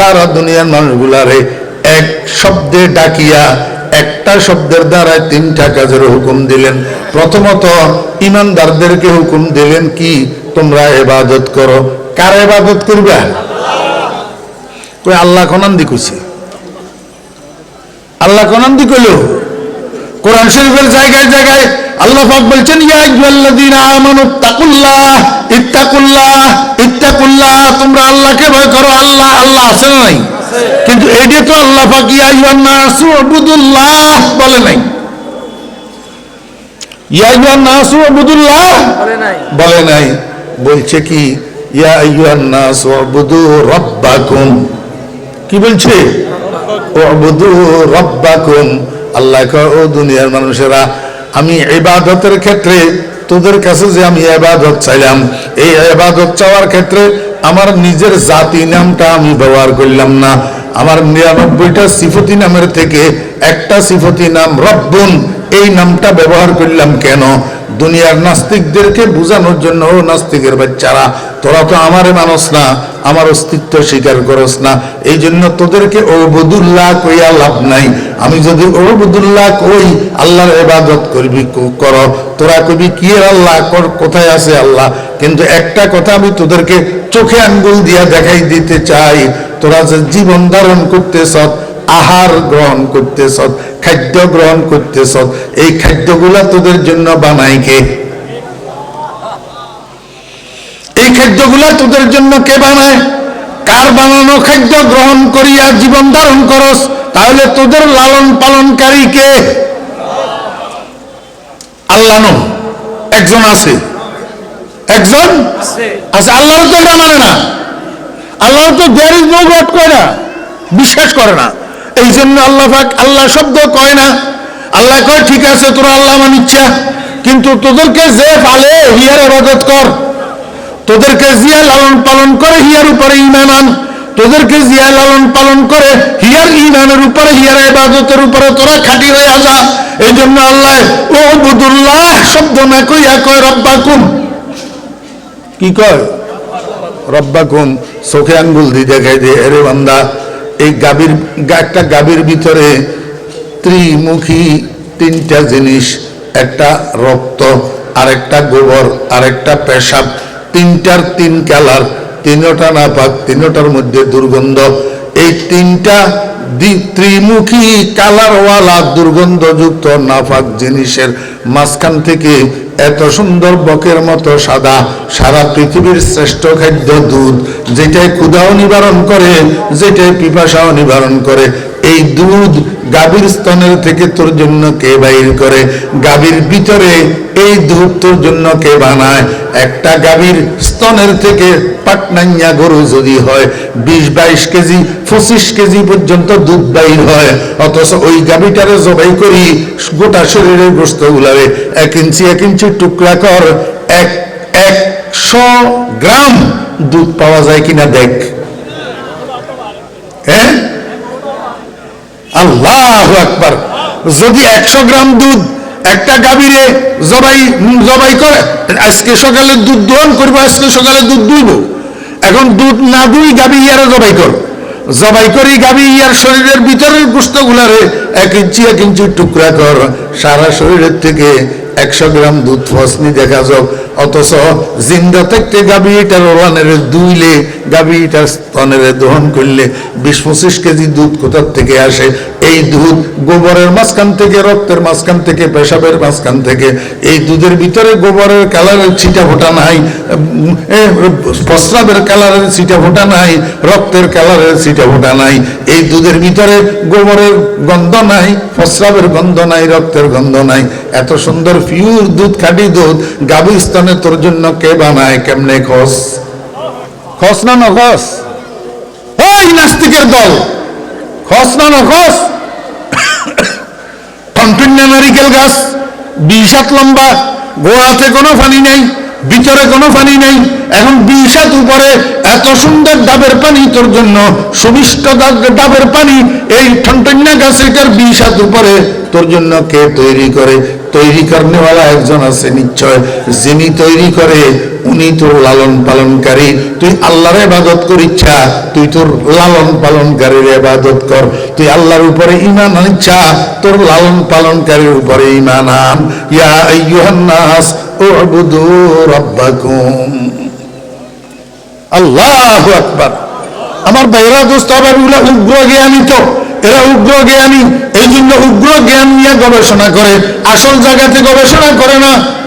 সারা দুনিয়ার মানুষগুলারে এক শব্দে ডাকিয়া, একটা শব্দের দ্বারা তিনটা কাজের হুকুম দিলেন। প্রথমত, ইমানদারদেরকে হুকুম দিলেন কি, তোমরা এবাদত করো। কার এবাদত করবে? আল্লাহ কনান্দি কইছে? আল্লাহ কনান্দি কইল? কোরআন শরীফের জায়গায় জায়গায় আল্লাহ পাক বলছেন, ইয়া আইয়ুহাল্লাযীনা আমানু, তাকুল্লাহ। ইত্তাকুল্লাহ ইত্তাকুল্লাহ তোমরা আল্লাহকে ভয় করো আল্লাহ আল্লাহ আছে নাই? কিন্তু তো আল্লাহ পাক নাসু বলে নাই। ইয়া নাসু বলে নাই। বলে নাই। বলছে কি? ইয়া নাসু রাব্বাকুম। কি বলছে? রাব্বাকুম। আল্লাহ কয় ও দুনিয়ার মানুষেরা আমি ইবাদতের ক্ষেত্রে তোদের কাছে যে আমি ইবাদত চাইলাম, এই ইবাদত চাওয়ার ক্ষেত্রে আমার নিজের জাতি নামটা আমি ব্যবহার করলাম না। আমার নিরানব্বইটা সিফতি নামের থেকে একটা সিফতি নাম, রব্বুন, এই নামটা ব্যবহার করলাম কেন? দুনিয়ার নাস্তিকদেরকে বোঝানোর জন্য ও নাস্তিকের বাচ্চারা, তোরা তো আমারে মানুষ না, আমার অস্তিত্ব স্বীকার করস না। এই জন্য তোদেরকে ও বদুল্লাহ কইয়া লাভ নাই। আমি যদি ও বদুল্লাহ কই, আল্লাহর এবাদত করবি কর। তোরা কবি কি আল্লাহ? কোথায় আছে আল্লাহ? কিন্তু একটা কথা আমি তোদেরকে চোখে আঙ্গুল দিয়া দেখাই দিতে চাই। তোরা যে জীবন ধারণ করতেছ আহার গ্রহণ করতেছ খাদ্য গ্রহণ করতেছ এই খাদ্যগুলা তোদের জন্য বানাই কে? এই খাদ্যগুলা তোদের জন্য কে বানায়? কার বানানো খাদ্য গ্রহণ করিয়া জীবন ধারণ করস? তাহলে তোদের লালন পালনকারী কে? আল্লাহ একজন আছে। একজন? আচ্ছা আল্লাহ তো এটা মানে না। আল্লাহ তো দেয়ার ইজ নো গড কয় না। বিশ্বাস করে না। এই জন্য আল্লাহ পাক আল্লাহ শব্দ কয় না। আল্লাহ কয় ঠিক আছে তোরা আল্লাহ মানিচ্ছা কিন্তু তোদেরকে যে পালে হিয়ার আবাদত কর। তোদেরকে জিয়া লালন পালন করে হিয়ার উপরে ইমান আন। তোদেরকে জিয়া লালন পালন করে হিয়ার ইমানের উপরে হিয়ার ইবাদতের উপরে তোরা খাটি হয়ে আসা এই জন্য আল্লাহ ও শব্দ না কইয়া কয় কি কয়? চোখে আঙ্গুল দিয়ে দেখাই দিয়ে এরে বান্দা, এই একটা ভিতরে ত্রিমুখী তিনটা জিনিস, একটা রক্ত, আরেকটা গোবর, আরেকটা পেশাব, তিনটার তিন কালার, তিনটা নাপাক, তিনটার মধ্যে দুর্গন্ধ। এই তিনটা ত্রিমুখী কালারওয়ালা দুর্গন্ধযুক্ত নাফাক জিনিসের মাঝখান থেকে এত সুন্দর বকের মতো সাদা, সারা পৃথিবীর শ্রেষ্ঠ খাদ্য দুধ, যেটাই ক্ষুধাও নিবারণ করে, যেটাই পিপাসাও নিবারণ করে, এই দুধ গাভীর স্তনের থেকে তোর জন্য কে বাইর করে? গাভীর ভিতরে এই দুধ তোর জন্য কে বানায়? একটা গাভীর স্তনের থেকে পাটনাইয়া গরু যদি হয়, বিশ বাইশ কেজি, পঁচিশ কেজি পর্যন্ত দুধ বাইর হয়। অথচ ওই গাভীটারে জবাই করি, গোটা শরীরের গোস্ত গুলারে এক ইঞ্চি এক ইঞ্চি টুকরা কর, এক, একশো গ্রাম দুধ পাওয়া যায় কিনা দেখ হ্যাঁ আল্লাহ একবার যদি একশো গ্রাম দুধ একটা গাভীরে জবাই জবাই করে, আজকে সকালে দুধ দোহন করব, আজকে সকালে দুধ দুইব। এখন দুধ না দুই, গাভী ইয়ারে জবাই কর। জবাই করি, গাভী ইয়ার শরীরের ভিতরের গোস্ত গুলারে এক ইঞ্চি এক ইঞ্চি টুকরা কর। সারা শরীরের থেকে একশো গ্রাম দুধ ফসনি দেখা যাক। অথচ জিন্দা থাকতে গাভীটার ওলানের দুইলে গাভীটার স্তনের দহন করলে বিশ পঁচিশ কেজি দুধ কোথার থেকে আসে? এই দুধ গোবরের মাঝখান থেকে, রক্তের মাঝখান থেকে, পেশাবের মাঝখান থেকে। এই দুধের ভিতরে গোবরের কালারের ছিটা ফোটা নাই প্রস্রাবের কালারের ছিটা ফোটা নাই, রক্তের কালারের ছিটা ফোটা নাই। এই দুধের ভিতরে গোবরের গন্ধ নাই প্রস্রাবের গন্ধ নাই, রক্তের গন্ধ নাই। এত সুন্দর পিওর দুধ, খাঁটি দুধ গাভী স্তনে তোর জন্য কে বানায়, কেমনে খস খস না নখস ওই নাস্তিকের দল! খস না নখস কন্টিনিউ নারিকেল গাছ? বিশ লম্বা, গোড়াতে কোনো পানি নেই, ভিতরে কোনো পানি নেই। এখন বিশ হাত উপরে এত সুন্দর ডাবের পানি তোর জন্য সুবিষ্ট ডা- ডাবের পানি, এই ঠনটন্যা গাছের বিশ হাত উপরে তোর জন্য কে তৈরি করে? তৈরি করনেওয়ালা একজন আছে নিশ্চয়, যিনি তৈরি করে, উনি তোর লালন পালনকারী। তুই আল্লাহর ইবাদত করিচ্ছা তুই তোর লালন পালনকারীর ইবাদত কর। তুই আল্লাহর উপরে ঈমান আনিচ্ছা তোর লালন পালনকারীর উপরে ঈমান আন। ইয়া আইয়ুহান নাস, উবুদু রাব্বাকুম। আল্লাহু আকবার। আমার বাইরা দোস্ত আবার এগুলা উগ্র জ্ঞানী তো। এরা উগ্র জ্ঞানী। এই জন্য উগ্র জ্ঞান নিয়ে গবেষণা করে। আসল জায়গাতে গবেষণা করে না।